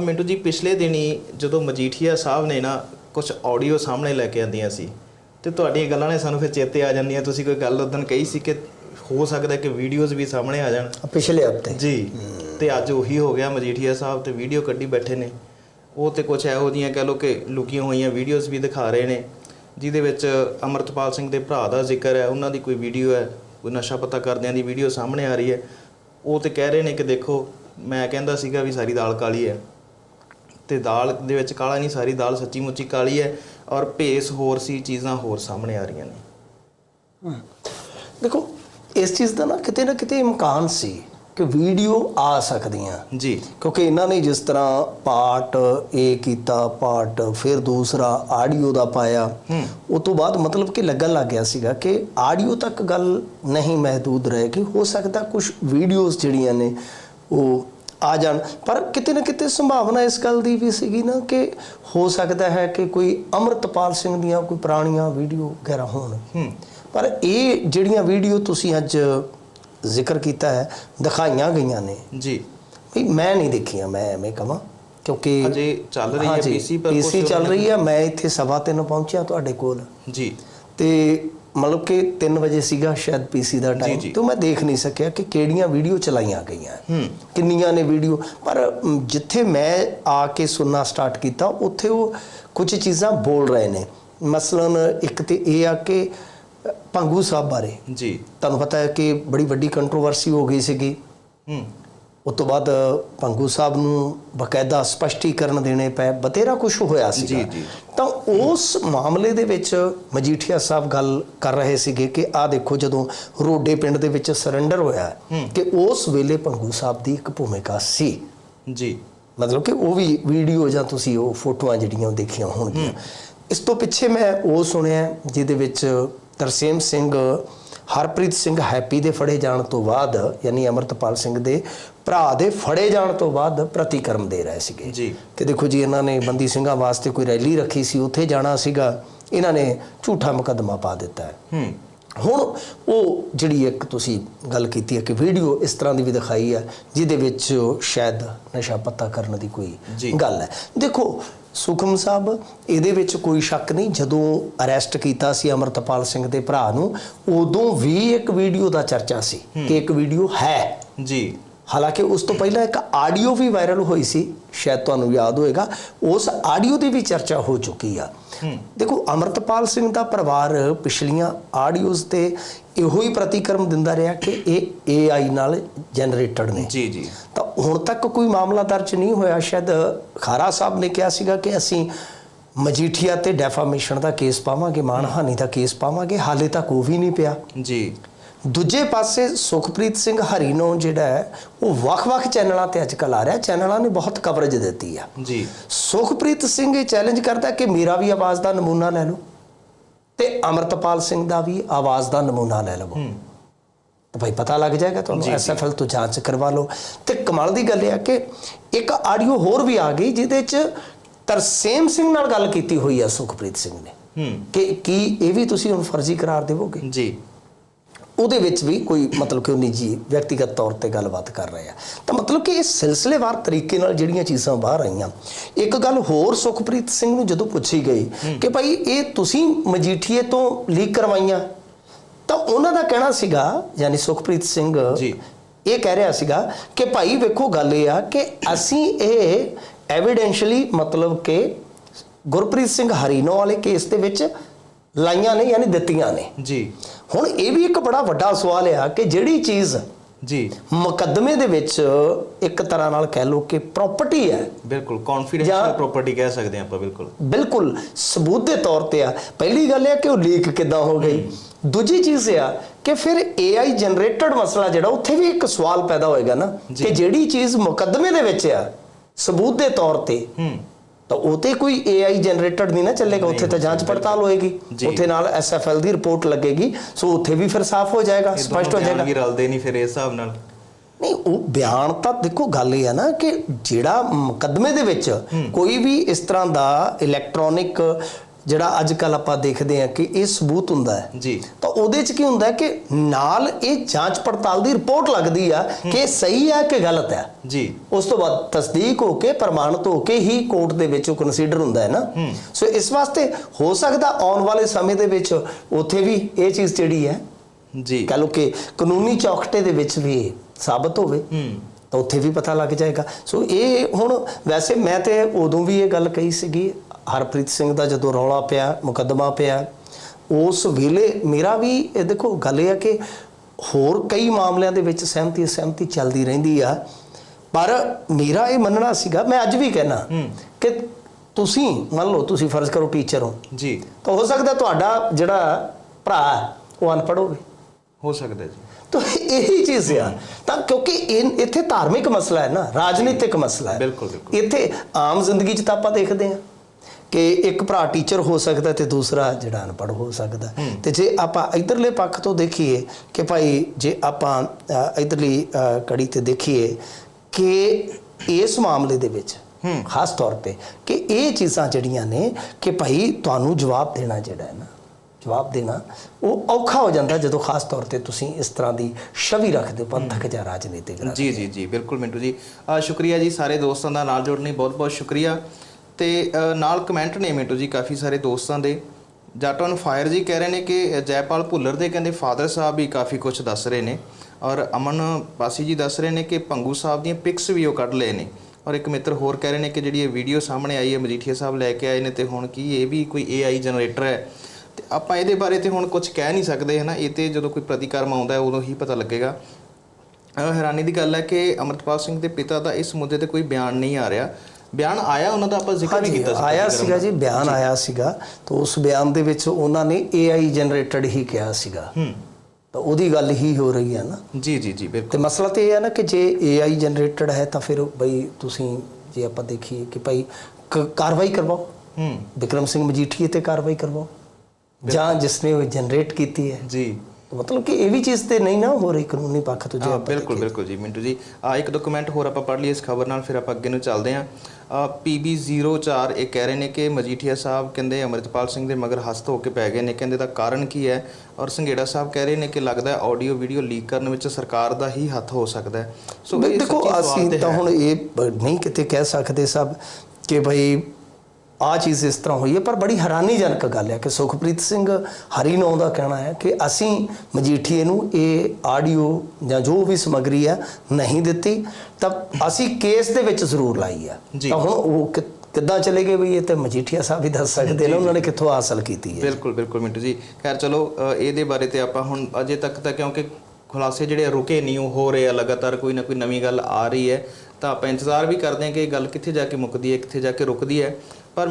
ਮਿੰਟੂ ਜੀ ਪਿਛਲੇ ਦਿਨੀ ਜਦੋਂ ਮਜੀਠੀਆ ਸਾਹਿਬ ਨੇ ਨਾ ਕੁਝ ਆਡੀਓ ਸਾਹਮਣੇ ਲੈ ਕੇ ਆਂਦੀਆਂ ਸੀ ਤੇ ਤੁਹਾਡੀਆਂ ਗੱਲਾਂ ਨੇ ਸਾਨੂੰ ਫਿਰ ਚੇਤੇ ਆ ਜਾਂਦੀਆਂ। ਤੁਸੀਂ ਕੋਈ ਗੱਲ ਉਦੋਂ ਕਹੀ ਸੀ ਕਿ ਹੋ ਸਕਦਾ ਕਿ ਵੀਡੀਓਜ਼ ਵੀ ਸਾਹਮਣੇ ਆ ਜਾਣ? ਪਿਛਲੇ ਹਫ਼ਤੇ। ਜੀ। ਤੇ ਅੱਜ ਉਹੀ ਹੋ ਗਿਆ ਮਜੀਠੀਆ ਸਾਹਿਬ ਤੇ ਵੀਡੀਓ ਕੱਢੀ ਬੈਠੇ ਨੇ। ਉਹ ਤੇ ਕੁਝ ਇਹੋ ਜਿਹੀਆਂ ਕਹ ਲੋ ਕਿ ਲੁਕੀਆਂ ਹੋਈਆਂ ਵੀਡੀਓਜ਼ ਵੀ ਦਿਖਾ ਰਹੇ ਨੇ ਜਿਹਦੇ ਵਿੱਚ ਅਮਰਤਪਾਲ ਸਿੰਘ ਦੇ ਭਰਾ ਦਾ ਜ਼ਿਕਰ ਹੈ ਉਹਨਾਂ ਦੀ ਕੋਈ ਵੀਡੀਓ ਹੈ ਕੋਈ ਨਸ਼ਾ ਪਤਾ ਕਰਦਿਆਂ ਦੀ ਵੀਡੀਓ ਸਾਹਮਣੇ ਆ ਰਹੀ ਹੈ। ਉਹ ਤੇ ਕਹਿ ਰਹੇ ਨੇ ਕਿ ਦੇਖੋ ਮੈਂ ਕਹਿੰਦਾ ਸੀਗਾ ਵੀ ਸਾਰੀ ਦਾਲ ਕਾਲੀ ਹੈ। ਤੇ ਦਾਲ ਦੇ ਵਿੱਚ ਕਾਲਾ ਨਹੀਂ ਸਾਰੀ ਦਾਲ ਸੱਚੀ ਮੁੱਚੀ ਕਾਲੀ ਹੈ ਔਰ ਭੇਸ ਹੋਰ ਸੀ ਚੀਜ਼ਾਂ ਹੋਰ ਸਾਹਮਣੇ ਆ ਰਹੀਆਂ ਨੇ। ਦੇਖੋ ਇਸ ਚੀਜ਼ ਦਾ ਨਾ ਕਿਤੇ ਨਾ ਕਿਤੇ ਇਮਕਾਨ ਸੀ ਕਿ ਵੀਡੀਓ ਆ ਸਕਦੀਆਂ। ਜੀ। ਕਿਉਂਕਿ ਇਹਨਾਂ ਨੇ ਜਿਸ ਤਰ੍ਹਾਂ ਪਾਰਟ A ਕੀਤਾ ਪਾਰਟ ਫਿਰ ਦੂਸਰਾ ਆਡੀਓ ਦਾ ਪਾਇਆ। ਉਸ ਤੋਂ ਬਾਅਦ ਮਤਲਬ ਕਿ ਲੱਗਣ ਲੱਗ ਗਿਆ ਸੀਗਾ ਕਿ ਆਡੀਓ ਤੱਕ ਗੱਲ ਨਹੀਂ ਮਹਦੂਦ ਰਹੇ ਕਿ ਹੋ ਸਕਦਾ ਕੁਝ ਵੀਡੀਓਜ਼ ਜਿਹੜੀਆਂ ਨੇ ਉਹ ਆ ਜਾਣ। ਪਰ ਕਿਤੇ ਨਾ ਕਿਤੇ ਸੰਭਾਵਨਾ ਇਸ ਗੱਲ ਦੀ ਵੀ ਸੀਗੀ ਨਾ ਕਿ ਹੋ ਸਕਦਾ ਹੈ ਕਿ ਕੋਈ ਅਮਰਤਪਾਲ ਸਿੰਘ ਦੀਆਂ ਕੋਈ ਪੁਰਾਣੀਆਂ ਵੀਡੀਓ ਵਗੈਰਾ ਹੋਣ। ਪਰ ਇਹ ਜਿਹੜੀਆਂ ਵੀਡੀਓ ਤੁਸੀਂ ਅੱਜ ਜ਼ਿਕਰ ਕੀਤਾ ਹੈ ਦਿਖਾਈਆਂ ਗਈਆਂ ਨੇ। ਜੀ। ਵੀ ਮੈਂ ਨਹੀਂ ਦੇਖੀਆਂ ਮੈਂ ਐਵੇਂ ਕਹਾਂ ਕਿਉਂਕਿ ਅਜੇ ਚੱਲ ਰਹੀ ਹੈ PC ਪਰ ਕੁਛ ਚੱਲ ਰਹੀ ਹੈ ਮੈਂ ਇੱਥੇ ਸਵਾ ਤਿੰਨ ਪਹੁੰਚਿਆ ਤੁਹਾਡੇ ਕੋਲ। ਜੀ। ਤੇ ਮਤਲਬ ਕਿ 3 ਵਜੇ ਸੀਗਾ ਸ਼ਾਇਦ ਪੀਸੀ ਦਾ ਟਾਈਮ। ਤੇ ਮੈਂ ਦੇਖ ਨਹੀਂ ਸਕਿਆ ਕਿ ਕਿਹੜੀਆਂ ਵੀਡੀਓ ਚਲਾਈਆਂ ਗਈਆਂ ਕਿੰਨੀਆਂ ਨੇ ਵੀਡੀਓ ਪਰ ਜਿੱਥੇ ਮੈਂ ਆ ਕੇ ਸੁਣਨਾ ਸਟਾਰਟ ਕੀਤਾ ਉੱਥੇ ਉਹ ਕੁਝ ਚੀਜ਼ਾਂ ਬੋਲ ਰਹੇ ਨੇ। ਮਸਲਨ ਇੱਕ ਤੇ ਇਹ ਆ ਕਿ ਭੰਗੂ ਸਾਹਿਬ ਬਾਰੇ। ਜੀ। ਤੁਹਾਨੂੰ ਪਤਾ ਹੈ ਕਿ ਬੜੀ ਵੱਡੀ ਕੰਟਰੋਵਰਸੀ ਹੋ ਗਈ ਸੀਗੀ। ਹੂੰ। ਉਸ ਤੋਂ ਬਾਅਦ ਭੰਗੂ ਸਾਹਿਬ ਨੂੰ ਬਕਾਇਦਾ ਸਪਸ਼ਟੀਕਰਨ ਦੇਣੇ ਪਏ ਬਤੇਰਾ ਕੁਝ ਹੋਇਆ ਸੀਗਾ। ਜੀ, ਜੀ। ਤਾਂ ਉਸ ਮਾਮਲੇ ਦੇ ਵਿੱਚ ਮਜੀਠੀਆ ਸਾਹਿਬ ਗੱਲ ਕਰ ਰਹੇ ਸੀਗੇ ਕਿ ਆਹ ਦੇਖੋ ਜਦੋਂ ਰੋਡੇ ਪਿੰਡ ਦੇ ਵਿੱਚ ਸਰੈਂਡਰ ਹੋਇਆ ਕਿ ਉਸ ਵੇਲੇ ਭੰਗੂ ਸਾਹਿਬ ਦੀ ਇੱਕ ਭੂਮਿਕਾ ਸੀ। ਜੀ। ਮਤਲਬ ਕਿ ਉਹ ਵੀ ਵੀਡੀਓ ਜਾਂ ਤੁਸੀਂ ਉਹ ਫੋਟੋਆਂ ਜਿਹੜੀਆਂ ਦੇਖੀਆਂ ਹੋਣਗੀਆਂ। ਇਸ ਤੋਂ ਪਿੱਛੇ ਮੈਂ ਉਹ ਸੁਣਿਆ ਜਿਹਦੇ ਵਿੱਚ ਤਰਸੇਮ ਸਿੰਘ ਹਰਪ੍ਰੀਤ ਸਿੰਘ ਹੈਪੀ ਦੇ ਫੜੇ ਜਾਣ ਤੋਂ ਬਾਅਦ ਯਾਨੀ ਅਮਰਤਪਾਲ ਸਿੰਘ ਦੇ ਭਰਾ ਦੇ ਫੜੇ ਜਾਣ ਤੋਂ ਬਾਅਦ ਪ੍ਰਤੀਕਰਮ ਦੇ ਰਹੇ ਸੀਗੇ। ਜੀ। ਕਿ ਦੇਖੋ ਜੀ ਇਹਨਾਂ ਨੇ ਬੰਦੀ ਸਿੰਘਾਂ ਵਾਸਤੇ ਕੋਈ ਰੈਲੀ ਰੱਖੀ ਸੀ ਉੱਥੇ ਜਾਣਾ ਸੀਗਾ। ਇਹਨਾਂ ਨੇ ਝੂਠਾ ਮੁਕੱਦਮਾ ਪਾ ਦਿੱਤਾ ਹੈ। ਹੂੰ। ਹੁਣ ਉਹ ਜਿਹੜੀ ਇੱਕ ਤੁਸੀਂ ਗੱਲ ਕੀਤੀ ਹੈ ਕਿ ਵੀਡੀਓ ਇਸ ਤਰ੍ਹਾਂ ਦੀ ਵੀ ਦਿਖਾਈ ਹੈ ਜਿਹਦੇ ਵਿੱਚ ਸ਼ਾਇਦ ਨਸ਼ਾ ਪੱਤਾ ਕਰਨ ਦੀ ਕੋਈ। ਗੱਲ ਹੈ। ਦੇਖੋ ਸੁਖਮ ਸਾਹਿਬ ਇਹਦੇ ਵਿੱਚ ਕੋਈ ਸ਼ੱਕ ਨਹੀਂ ਜਦੋਂ ਅਰੈਸਟ ਕੀਤਾ ਸੀ ਅਮਰਤਪਾਲ ਸਿੰਘ ਦੇ ਭਰਾ ਨੂੰ ਉਦੋਂ ਵੀ ਇੱਕ ਵੀਡੀਓ ਦਾ ਚਰਚਾ ਸੀ ਕਿ ਇੱਕ ਵੀਡੀਓ ਹੈ। ਜੀ। ਹਾਲਾਂਕਿ ਉਸ ਤੋਂ ਪਹਿਲਾਂ ਇੱਕ ਆਡੀਓ ਵੀ ਵਾਇਰਲ ਹੋਈ ਸੀ ਸ਼ਾਇਦ ਤੁਹਾਨੂੰ ਯਾਦ ਹੋਏਗਾ ਉਸ ਆਡੀਓ ਦੀ ਵੀ ਚਰਚਾ ਹੋ ਚੁੱਕੀ ਆ। ਦੇਖੋ ਅਮਰਤਪਾਲ ਸਿੰਘ ਦਾ ਪਰਿਵਾਰ ਪਿਛਲੀਆਂ ਆਡੀਓਜ਼ ਤੇ ਇਹੋ ਹੀ ਪ੍ਰਤੀਕਰਮ ਦਿੰਦਾ ਰਿਹਾ ਕਿ ਇਹ AI ਨਾਲ ਜਨਰੇਟਡ ਨੇ। ਜੀ ਜੀ। ਤਾਂ ਹੁਣ ਤੱਕ ਕੋਈ ਮਾਮਲਾ ਦਰਜ ਨਹੀਂ ਹੋਇਆ। ਸ਼ਾਇਦ ਖਾਰਾ ਸਾਹਿਬ ਨੇ ਕਿਹਾ ਸੀਗਾ ਕਿ ਅਸੀਂ ਮਜੀਠੀਆ ਤੇ ਡੈਫਾਮੇਸ਼ਨ ਦਾ ਕੇਸ ਪਾਵਾਂਗੇ ਮਾਨਹਾਨੀ ਦਾ ਕੇਸ ਪਾਵਾਂਗੇ ਹਾਲੇ ਤੱਕ ਉਹ ਵੀ ਨਹੀਂ ਪਿਆ। ਜੀ। ਦੂਜੇ ਪਾਸੇ ਸੁਖਪ੍ਰੀਤ ਸਿੰਘ ਹਰੀਨੋ ਜਿਹੜਾ ਹੈ ਉਹ ਵੱਖ-ਵੱਖ ਚੈਨਲਾਂ ਤੇ ਅੱਜਕੱਲ ਆ ਰਿਹਾ। ਚੈਨਲਾਂ ਨੇ ਬਹੁਤ ਕਵਰੇਜ ਦਿੱਤੀ ਆ। ਜੀ। ਸੁਖਪ੍ਰੀਤ ਸਿੰਘ ਇਹ ਚੈਲੰਜ ਕਰਦਾ ਕਿ ਮੇਰਾ ਵੀ ਆਵਾਜ਼ ਦਾ ਨਮੂਨਾ ਲੈ ਲਓ ਤੇ ਅਮਰਤਪਾਲ ਸਿੰਘ ਦਾ ਵੀ ਆਵਾਜ਼ ਦਾ ਨਮੂਨਾ ਲੈ ਲਵੋ। ਤਾਂ ਭਾਈ ਪਤਾ ਲੱਗ ਜਾਏਗਾ ਤੁਹਾਨੂੰ। ਐਸਐਫਐਲ ਤੋਂ ਜਾਂਚ ਕਰਵਾ ਲਓ। ਤੇ ਕਮਾਲ ਦੀ ਗੱਲ ਇਹ ਆ ਕਿ ਇੱਕ ਆਡੀਓ ਹੋਰ ਵੀ ਆ ਗਈ ਜਿਹਦੇ 'ਚ ਤਰਸੇਮ ਸਿੰਘ ਨਾਲ ਗੱਲ ਕੀਤੀ ਹੋਈ ਆ ਸੁਖਪ੍ਰੀਤ ਸਿੰਘ ਨੇ। ਹੂੰ। ਕਿ ਕੀ ਇਹ ਵੀ ਤੁਸੀਂ ਹੁਣ ਫਰਜ਼ੀ ਕਰਾਰ ਦੇਵੋਗੇ? ਜੀ। ਉਹਦੇ ਵਿੱਚ ਵੀ ਕੋਈ ਮਤਲਬ ਕਿ ਉਹ ਨਿੱਜੀ ਵਿਅਕਤੀਗਤ ਤੌਰ ਤੇ ਗੱਲਬਾਤ ਕਰ ਰਹੇ ਆ। ਤਾਂ ਮਤਲਬ ਕਿ ਇਹ ਸਿਲਸਿਲੇਵਾਰ ਤਰੀਕੇ ਨਾਲ ਜਿਹੜੀਆਂ ਚੀਜ਼ਾਂ ਬਾਹਰ ਆਈਆਂ। ਇੱਕ ਗੱਲ ਹੋਰ ਸੁਖਪ੍ਰੀਤ ਸਿੰਘ ਨੂੰ ਜਦੋਂ ਪੁੱਛੀ ਗਈ ਕਿ ਭਾਈ ਇਹ ਤੁਸੀਂ ਮਜੀਠੀਏ ਤੋਂ ਲੀਕ ਕਰਵਾਈਆਂ ਤਾਂ ਉਹਨਾਂ ਦਾ ਕਹਿਣਾ ਸੀਗਾ ਯਾਨੀ ਸੁਖਪ੍ਰੀਤ ਸਿੰਘ ਜੀ। ਇਹ ਕਹਿ ਰਿਹਾ ਸੀਗਾ ਕਿ ਭਾਈ ਵੇਖੋ ਗੱਲ ਇਹ ਆ ਕਿ ਅਸੀਂ ਇਹ ਐਵੀਡੈਂਸ਼ਲੀ ਮਤਲਬ ਕਿ ਗੁਰਪ੍ਰੀਤ ਸਿੰਘ ਹਰੀਨੋ ਵਾਲੇ ਕੇਸ ਦੇ ਵਿੱਚ ਲਾਈਆਂ ਨੇ ਯਾਨੀ ਦਿੱਤੀਆਂ ਨੇ। ਜੀ। ਹੁਣ ਇਹ ਵੀ ਇੱਕ ਬੜਾ ਵੱਡਾ ਸਵਾਲ ਆ ਕਿ ਜਿਹੜੀ ਚੀਜ਼ ਜੀ। ਮੁਕੱਦਮੇ ਦੇ ਵਿੱਚ ਇੱਕ ਤਰ੍ਹਾਂ ਨਾਲ ਕਹਿ ਲਓ ਕਿ ਪ੍ਰਾਪਰਟੀ ਹੈ। ਬਿਲਕੁਲ ਕੌਨਫੀਡੈਂਸ਼ੀਅਲ ਪ੍ਰਾਪਰਟੀ ਕਹਿ ਸਕਦੇ ਆਪਾਂ ਬਿਲਕੁਲ। ਬਿਲਕੁਲ ਸਬੂਤ ਦੇ ਤੌਰ ਤੇ ਆ। ਪਹਿਲੀ ਗੱਲ ਇਹ ਕਿ ਉਹ ਲੀਕ ਕਿੱਦਾਂ ਹੋ ਗਈ। ਦੂਜੀ ਚੀਜ਼ ਇਹ ਆ ਕਿ ਫਿਰ AI ਜਨਰੇਟਡ ਮਸਲਾ ਜਿਹੜਾ ਉੱਥੇ ਵੀ ਇੱਕ ਸਵਾਲ ਪੈਦਾ ਹੋਏਗਾ ਨਾ। ਕਿ ਜਿਹੜੀ ਚੀਜ਼ ਮੁਕੱਦਮੇ ਦੇ ਵਿੱਚ ਆ ਸਬੂਤ ਦੇ ਤੌਰ ਤੇ ਤਾਂ ਉਹ ਤੇ ਕੋਈ AI ਜਨਰੇਟਡ ਨਹੀਂ ਨਾ ਚੱਲੇਗਾ ਉੱਥੇ ਤਾਂ ਜਾਂਚ ਪੜਤਾਲ ਹੋਏਗੀ। ਉੱਥੇ ਨਾਲ SFL ਦੀ ਰਿਪੋਰਟ ਲੱਗੇਗੀ ਸੋ ਉੱਥੇ ਵੀ ਫਿਰ ਸਾਫ਼ ਹੋ ਜਾਏਗਾ ਸਪਸ਼ਟ ਹੋ ਜਾਏਗਾ। ਰਲਦੇ ਨਹੀਂ ਫਿਰ ਇਸ ਹਿਸਾਬ ਨਾਲ। ਨਹੀਂ ਉਹ ਬਿਆਨ ਤਾਂ ਦੇਖੋ ਗੱਲ ਇਹ ਆ ਨਾ ਕਿ ਜਿਹੜਾ ਮੁਕੱਦਮੇ ਦੇ ਵਿੱਚ ਕੋਈ ਵੀ ਇਸ ਤਰ੍ਹਾਂ ਦਾ ਇਲੈਕਟ੍ਰੋਨਿਕ ਜਿਹੜਾ ਅੱਜ ਕੱਲ ਆਪਾਂ ਦੇਖਦੇ ਆ ਕਿ ਇਹ ਸਬੂਤ ਹੁੰਦਾ ਹੈ ਜੀ। ਤਾਂ ਉਹਦੇ ਚ ਕੀ ਹੁੰਦਾ ਕਿ ਨਾਲ ਇਹ ਜਾਂਚ ਪੜਤਾਲ ਦੀ ਰਿਪੋਰਟ ਲੱਗਦੀ ਆ ਕਿ ਸਹੀ ਹੈ ਕਿ ਗਲਤ ਹੈ ਜੀ। ਉਸ ਤੋਂ ਬਾਅਦ ਤਸਦੀਕ ਹੋ ਕੇ ਪ੍ਰਮਾਣਿਤ ਹੋ ਕੇ ਹੀ ਕੋਰਟ ਦੇ ਵਿੱਚ ਉਹ ਕੰਸੀਡਰ ਹੁੰਦਾ ਹੈ ਨਾ। ਸੋ ਇਸ ਵਾਸਤੇ ਹੋ ਸਕਦਾ ਆਉਣ ਵਾਲੇ ਸਮੇਂ ਦੇ ਵਿੱਚ ਉੱਥੇ ਵੀ ਇਹ ਚੀਜ਼ ਜਿਹੜੀ ਹੈ ਜੀ। ਕਹ ਲਓ ਕਿ ਕਾਨੂੰਨੀ ਚੌਕਟੇ ਦੇ ਵਿੱਚ ਵੀ ਸਾਬਤ ਹੋਵੇ ਹੂੰ। ਤਾਂ ਉੱਥੇ ਵੀ ਪਤਾ ਲੱਗ ਜਾਏਗਾ। ਸੋ ਇਹ ਹੁਣ ਵੈਸੇ ਮੈਂ ਤੇ ਉਦੋਂ ਵੀ ਇਹ ਗੱਲ ਕਹੀ ਸੀਗੀ ਹਰਪ੍ਰੀਤ ਸਿੰਘ ਦਾ ਜਦੋਂ ਰੌਲਾ ਪਿਆ ਮੁਕੱਦਮਾ ਪਿਆ ਉਸ ਵੇਲੇ ਮੇਰਾ ਵੀ ਇਹ ਦੇਖੋ ਗੱਲ ਇਹ ਆ ਕਿ ਹੋਰ ਕਈ ਮਾਮਲਿਆਂ ਦੇ ਵਿੱਚ ਸਹਿਮਤੀ ਸਹਿਮਤੀ ਚੱਲਦੀ ਰਹਿੰਦੀ ਆ ਪਰ ਮੇਰਾ ਇਹ ਮੰਨਣਾ ਸੀਗਾ ਮੈਂ ਅੱਜ ਵੀ ਕਹਿਣਾ ਕਿ ਤੁਸੀਂ ਮੰਨ ਲਓ ਤੁਸੀਂ ਫਰਜ਼ ਕਰੋ ਟੀਚਰ ਹੋ। ਜੀ। ਤਾਂ ਹੋ ਸਕਦਾ ਤੁਹਾਡਾ ਜਿਹੜਾ ਭਰਾ ਹੈ, ਉਹ ਅਨਪੜ੍ਹ ਹੋਵੇ। ਹੋ ਸਕਦਾ ਜੀ। ਤਾਂ ਇਹੀ ਚੀਜ਼ ਆ। ਤਾਂ ਕਿਉਂਕਿ ਇਹ- ਇੱਥੇ ਧਾਰਮਿਕ ਮਸਲਾ ਹੈ ਨਾ ਰਾਜਨੀਤਿਕ ਮਸਲਾ ਹੈ। ਬਿਲਕੁਲ, ਬਿਲਕੁਲ। ਇੱਥੇ ਆਮ ਜ਼ਿੰਦਗੀ 'ਚ ਤਾਂ ਆਪਾਂ ਦੇਖਦੇ ਹਾਂ। ਕਿ ਇੱਕ ਭਰਾ ਟੀਚਰ ਹੋ ਸਕਦਾ ਤੇ ਦੂਸਰਾ ਜਿਹੜਾ ਅਨਪੜ੍ਹ ਹੋ ਸਕਦਾ। ਤੇ ਜੇ ਆਪਾਂ ਇਧਰਲੇ ਪੱਖ ਤੋਂ ਦੇਖੀਏ ਕਿ ਭਾਈ ਜੇ ਆਪਾਂ ਇਧਰਲੀ ਕੜੀ ਤੇ ਦੇਖੀਏ ਕਿ ਇਸ ਮਾਮਲੇ ਦੇ ਵਿੱਚ ਖਾਸ ਤੌਰ ਤੇ ਕਿ ਇਹ ਚੀਜ਼ਾਂ ਜਿਹੜੀਆਂ ਨੇ ਕਿ ਭਾਈ ਤੁਹਾਨੂੰ ਜਵਾਬ ਦੇਣਾ ਜਿਹੜਾ ਹੈ ਨਾ ਜਵਾਬ ਦੇਣਾ ਉਹ ਔਖਾ ਹੋ ਜਾਂਦਾ ਜਦੋਂ ਖਾਸ ਤੌਰ ਤੇ ਤੁਸੀਂ ਇਸ ਤਰ੍ਹਾਂ ਦੀ ਛਵੀ ਰੱਖਦੇ ਹੋ ਪੰਥਕ ਜਾਂ ਰਾਜਨੀਤਿਕ ਜੀ ਜੀ ਜੀ ਬਿਲਕੁਲ ਮਿੰਟੂ ਜੀ। ਸ਼ੁਕਰੀਆ ਜੀ ਸਾਰੇ ਦੋਸਤਾਂ ਦਾ ਨਾਲ ਜੁੜਨ ਲਈ ਬਹੁਤ ਬਹੁਤ ਸ਼ੁਕਰੀਆ। ਤੇ ਨਾਲ ਕਮੈਂਟ ਨੇ ਮਿੰਟੂ ਜੀ ਕਾਫੀ ਸਾਰੇ ਦੋਸਤਾਂ ਦੇ। ਜੱਟ ਔਨ ਫਾਇਰ ਜੀ ਕਹਿ ਰਹੇ ਨੇ ਕਿ ਜੈਪਾਲ ਭੁੱਲਰ ਦੇ ਕਹਿੰਦੇ ਫਾਦਰ ਸਾਹਿਬ ਵੀ ਕਾਫੀ ਕੁਝ ਦੱਸ ਰਹੇ ਨੇ। ਔਰ ਅਮਨ ਪਾਸੀ ਜੀ ਦੱਸ ਰਹੇ ਨੇ ਕਿ ਪੰਗੂ ਸਾਹਿਬ ਦੀਆਂ ਪਿਕਸ ਵੀ ਉਹ ਕੱਢ ਲਏ ਨੇ। ਔਰ ਇੱਕ ਮਿੱਤਰ ਹੋਰ ਕਹਿ ਰਹੇ ਨੇ ਕਿ ਜਿਹੜੀ ਇਹ ਵੀਡੀਓ ਸਾਹਮਣੇ ਆਈ ਹੈ, ਮਜੀਠੀਆ ਸਾਹਿਬ ਲੈ ਕੇ ਆਏ ਨੇ ਤੇ ਹੁਣ ਕੀ ਇਹ ਵੀ ਕੋਈ AI ਜਨਰੇਟਰ ਹੈ। ਤੇ ਆਪਾਂ ਇਹਦੇ ਬਾਰੇ ਤੇ ਹੁਣ ਕੁਝ ਕਹਿ ਨਹੀਂ ਸਕਦੇ, ਹਨਾ? ਇਹ ਤੇ ਜਦੋਂ ਕੋਈ ਪ੍ਰਤੀਕਰਮ ਆਉਂਦਾ ਹੈ, ਉਦੋਂ ਹੀ ਪਤਾ ਲੱਗੇਗਾ। ਹੈਰਾਨੀ ਦੀ ਗੱਲ ਹੈ ਕਿ ਅਮਰਤਪਾਲ ਸਿੰਘ ਦੇ ਪਿਤਾ ਦਾ ਇਸ ਮੁੱਦੇ ਤੇ ਕੋਈ ਬਿਆਨ ਨਹੀਂ ਆ ਰਿਹਾ। ਬਿਆਨ ਆਇਆ ਉਹਨਾਂ ਦਾ ਆਪਾਂ ਜ਼ਿਕਰ ਵੀ ਕੀਤਾ ਸੀ ਆਇਆ ਸੀਗਾ। ਜੀ ਬਿਆਨ ਆਇਆ ਸੀਗਾ। ਤਾਂ ਉਸ ਬਿਆਨ ਦੇ ਵਿੱਚ ਉਹਨਾਂ ਨੇ AI ਜਨਰੇਟਡ ਹੀ ਕਿਹਾ ਸੀਗਾ। ਹੂੰ। ਤਾਂ ਉਹਦੀ ਗੱਲ ਹੀ ਹੋ ਰਹੀ ਹੈ ਨਾ। ਜੀ ਜੀ ਜੀ ਬਿਲਕੁਲ। ਤੇ ਮਸਲਾ ਤੇ ਇਹ ਹੈ ਨਾ ਕਿ ਜੇ AI ਜਨਰੇਟਡ ਹੈ ਤਾਂ ਫਿਰ ਬਈ ਤੁਸੀਂ ਜੇ ਆਪਾਂ ਦੇਖੀਏ ਕਿ ਭਾਈ ਕਾਰਵਾਈ ਕਰਵਾਓ। ਹੂੰ। ਵਿਕਰਮ ਸਿੰਘ ਮਜੀਠੀਏ ਤੇ ਕਾਰਵਾਈ ਕਰਵਾਓ। ਜਾਂ ਜਿਸਨੇ ਉਹ ਜਨਰੇਟ ਕੀਤੀ ਹੈ। ਜੀ। ਮਤਲਬ ਕਿ ਇਹ ਵੀ ਚੀਜ਼ ਤੇ ਨਹੀਂ ਨਾ ਹੋ ਰਹੀ ਕਾਨੂੰਨੀ ਪੱਖ ਤੋਂ ਜੇ ਹਾਂ ਆਪਾਂ ਬਿਲਕੁਲ ਬਿਲਕੁਲ ਜੀ ਮਿੰਟੂ ਜੀ। ਆ ਇੱਕ ਦੋ ਕਮੈਂਟ ਹੋਰ ਆਪਾਂ ਪੜ੍ਹ ਲਈਏ ਇਸ ਖਬਰ ਨਾਲ ਫਿਰ ਆਪਾਂ ਅੱਗੇ ਨੂੰ ਚੱਲਦੇ ਹਾਂ। PB04 ਇਹ ਕਹਿ ਰਹੇ ਨੇ ਕਿ ਮਜੀਠੀਆ ਸਾਹਿਬ ਕਹਿੰਦੇ ਅਮਰਿਤਪਾਲ ਸਿੰਘ ਦੇ ਮਗਰ ਹਸਤ ਹੋ ਕੇ ਪੈ ਗਏ ਨੇ। ਕਹਿੰਦੇ ਦਾ ਕਾਰਨ ਕੀ ਹੈ? ਔਰ ਸੰਘੇੜਾ ਸਾਹਿਬ ਕਹਿ ਰਹੇ ਨੇ ਕਿ ਲੱਗਦਾ ਹੈ ਆਡੀਓ ਵੀਡੀਓ ਲੀਕ ਕਰਨ ਵਿੱਚ ਸਰਕਾਰ ਦਾ ਹੀ ਹੱਥ ਹੋ ਸਕਦਾ ਹੈ। ਸੋ ਦੇਖੋ ਅਸੀਂ ਤੇ। ਹੁਣ ਇਹ ਨਹੀਂ ਕਿਤੇ ਕਹਿ ਸਕਦੇ ਸਭ ਕਿ ਭਈ ਆ ਚੀਜ਼ ਇਸ ਤਰ੍ਹਾਂ ਹੋਈ ਹੈ ਪਰ ਬੜੀ ਹੈਰਾਨੀਜਨਕ ਗੱਲ ਹੈ ਕਿ ਸੁਖਪ੍ਰੀਤ ਸਿੰਘ ਹਰੀਨੌ ਦਾ ਕਹਿਣਾ ਹੈ ਕਿ ਅਸੀਂ ਮਜੀਠੀਏ ਨੂੰ ਇਹ ਆਡੀਓ ਜਾਂ ਜੋ ਵੀ ਸਮੱਗਰੀ ਹੈ ਨਹੀਂ ਦਿੱਤੀ ਤਾਂ ਅਸੀਂ ਕੇਸ ਦੇ ਵਿੱਚ ਜ਼ਰੂਰ ਲਾਈ ਆ ਜੀ। ਤਾਂ ਹੁਣ ਉਹ ਕਿੱਦਾਂ ਚਲੇ ਗਏ ਵੀ ਇਹ ਤੇ ਮਜੀਠੀਆ ਸਾਹਿਬ ਹੀ ਦੱਸ ਸਕਦੇ ਨੇ ਉਹਨਾਂ ਨੇ ਕਿੱਥੋਂ ਹਾਸਲ ਕੀਤੀ ਹੈ। ਬਿਲਕੁਲ ਬਿਲਕੁਲ ਮਿੰਟੂ ਜੀ। ਖੈਰ ਚਲੋ ਇਹਦੇ ਬਾਰੇ ਤੇ ਆਪਾਂ ਹੁਣ ਅਜੇ ਤੱਕ ਤਾਂ ਕਿਉਂਕਿ ਖੁਲਾਸੇ ਜਿਹੜੇ ਰੁਕੇ ਨਹੀਂ ਉਹ ਹੋ ਰਹੇ ਆ ਲਗਾਤਾਰ ਕੋਈ ਨਾ ਕੋਈ ਨਵੀਂ ਗੱਲ ਆ ਰਹੀ ਹੈ। ਤਾਂ ਆਪਾਂ ਇੰਤਜ਼ਾਰ ਵੀ ਕਰਦੇ ਹਾਂ ਕਿ ਇਹ ਗੱਲ ਕਿੱਥੇ ਜਾ ਕੇ ਮੁੱਕਦੀ ਹੈ ਕਿੱਥੇ ਜਾ ਕੇ ਰੁਕਦੀ ਹੈ।